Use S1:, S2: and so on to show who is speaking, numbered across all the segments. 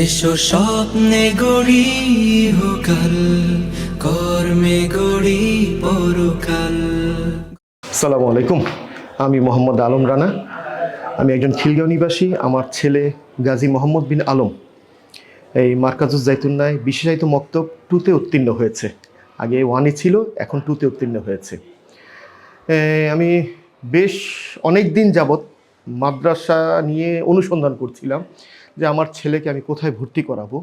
S1: এসো স্বপ্নে গড়ি হোকাল, কর্মে গড়ি পরকাল।
S2: সালামু আলাইকুম। আমি মোহাম্মদ আলম রানা। আমি একজন খিলগাঁও নিবাসী, আমার ছেলে গাজী মোহাম্মদ বিন আলম। এই মার্কাজুস জাইতুন্নায় বিশেষায়িত মক্তব টুতে উত্তীর্ণ হয়েছে। আগে ওয়ানে ছিল, এখন টুতে উত্তীর্ণ হয়েছে। আমি বেশ অনেক দিন যাবৎ মাদ্রাসা নিয়ে অনুসন্ধান করছিলাম। যে আমার ছেলেকে আমি কোথায় ভর্তি করাবো।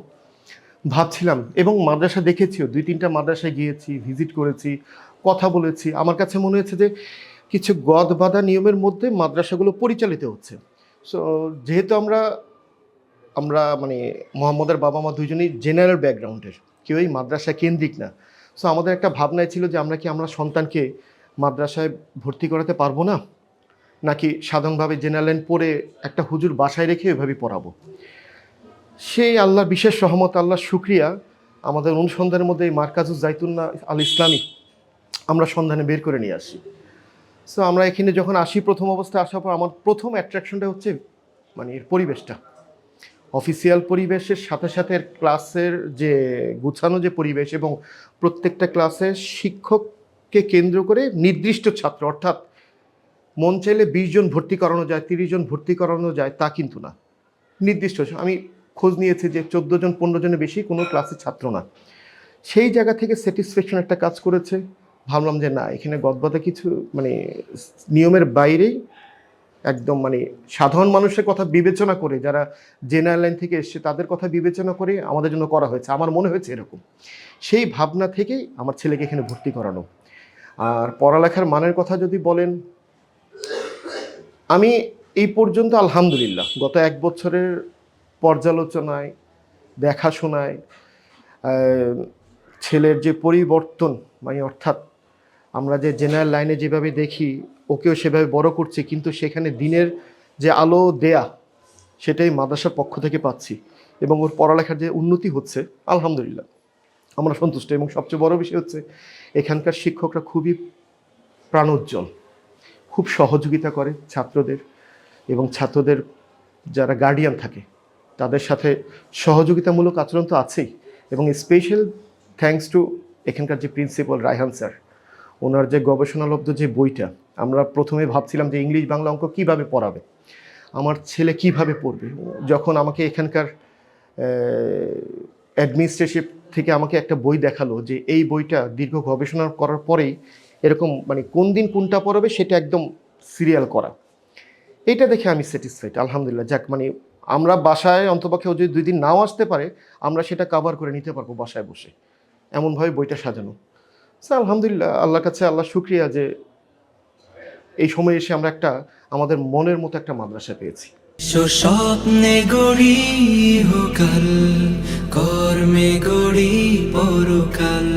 S2: ভাবছিলাম এবং মাদ্রাসা দেখেছিও, দুই তিনটা মাদ্রাসায় গিয়েছি, ভিজিট করেছি, কথা বলেছি। আমার কাছে মনে হয়েছে যে কিছু গদ বাঁধা নিয়মের মধ্যে মাদ্রাসাগুলো পরিচালিত হচ্ছে। সো যেহেতু আমরা আমরা মানে মোহাম্মদের বাবা মা দুজনেই জেনারেল ব্যাকগ্রাউন্ডের কেউই মাদ্রাসা কেন্দ্রিক না। সো আমাদের একটা ভাবনায় ছিল যে আমরা কি আমরা সন্তানকে মাদ্রাসায় ভর্তি করাতে পারব না? নাকি সাধারণভাবে জেনারেল পড়ে একটা হুজুর বাসায় রেখে ওইভাবে পড়াবো? সেই আল্লাহ বিশেষ সহমত আল্লাহ শুক্রিয়া। আমাদের অনুসন্ধানের মধ্যে এই মার্কাজুস জাইতুন্না আল ইসলামী আমরা সন্ধানে বের করে নিয়ে আসি। সো আমরা এখানে যখন আসি প্রথম অবস্থায় আসার পর আমার প্রথম অ্যাট্রাকশনটা হচ্ছে মানে এর পরিবেশটা। অফিসিয়াল পরিবেশের সাথে সাথে ক্লাসের যে গুছানো যে পরিবেশ এবং প্রত্যেকটা ক্লাসে শিক্ষককে কেন্দ্র করে নির্দিষ্ট ছাত্র, অর্থাৎ মন চাইলে বিশ জন ভর্তি করানো যায়, তিরিশ জন ভর্তি করানো যায়, তা কিন্তু না। নির্দিষ্ট, আমি খোঁজ নিয়েছি যে চোদ্দ জন, পনেরো জনের বেশি কোনো ক্লাসের ছাত্র না। সেই জায়গা থেকে স্যাটিসফ্যাকশন একটা কাজ করেছে। ভাবলাম যে না, এখানে গদবাদা কিছু মানে নিয়মের বাইরেই একদম মানে সাধারণ মানুষের কথা বিবেচনা করে, যারা জেনারেল লাইন থেকে এসছে, তাদের কথা বিবেচনা করে আমাদের জন্য করা হয়েছে। আমার মনে হয়েছে এরকম। সেই ভাবনা থেকেই আমার ছেলেকে এখানে ভর্তি করানো। আর পড়ালেখার মানের কথা যদি বলেন আমি এই পর্যন্ত আলহামদুলিল্লাহ গত এক বছরের পর্যালোচনায়, দেখাশোনায় ছেলের যে পরিবর্তন মানে অর্থাৎ আমরা যে জেনারেল লাইনে যেভাবে দেখি, ওকেও সেভাবে বড় করছি, কিন্তু সেখানে দিনের যে আলো, দেয়া, সেটাই মাদ্রাসার পক্ষ থেকে পাচ্ছি এবং ওর পড়ালেখার যে উন্নতি হচ্ছে, আলহামদুলিল্লাহ। আমরা সন্তুষ্ট এবং সবচেয়ে বড় বিষয় হচ্ছে, এখানকার শিক্ষকরা খুবই প্রাণোজ্জ্বল। খুব সহযোগিতা করে ছাত্রদের এবং ছাত্রদের যারা গার্ডিয়ান থাকে, তাদের সাথে সহযোগিতামূলক আচরণ তো আছেই এবং স্পেশাল থ্যাঙ্কস টু এখানকার যে প্রিন্সিপাল রায়হান স্যার ওনার যে গবেষণালব্ধ যে বইটা, আমরা প্রথমে ভাবছিলাম যে ইংলিশ বাংলা অঙ্ক কীভাবে পড়াবে, আমার ছেলে কীভাবে পড়বে, যখন আমাকে এখানকার অ্যাডমিনিস্ট্রেটিভ থেকে আমাকে একটা বই দেখাল যে এই বইটা দীর্ঘ গবেষণা করার পরেই এরকম মানে কোন দিন কোনটা পড়াবে সেটা একদম সিরিয়াল করা। এটা দেখে আমি স্যাটিসফাইড আলহামদুলিল্লাহ। যাক মানে আমরা বাসায় অন্তপক্ষে যদি দুই দিন নাও আসতে পারে, আমরা সেটা কাভার করে নিতে পারব বাসায় বসে। এমনভাবে বইটা সাজানো। স্যার আলহামদুলিল্লাহ, আল্লাহর কাছে আল্লাহ শুক্রিয়া যে এই সময় এসে আমরা একটা আমাদের মনের মতো একটা মাদ্রাসা পেয়েছি।
S1: এসো স্বপ্নে গড়ি হোকাল কর্মে গড়ি পরকাল।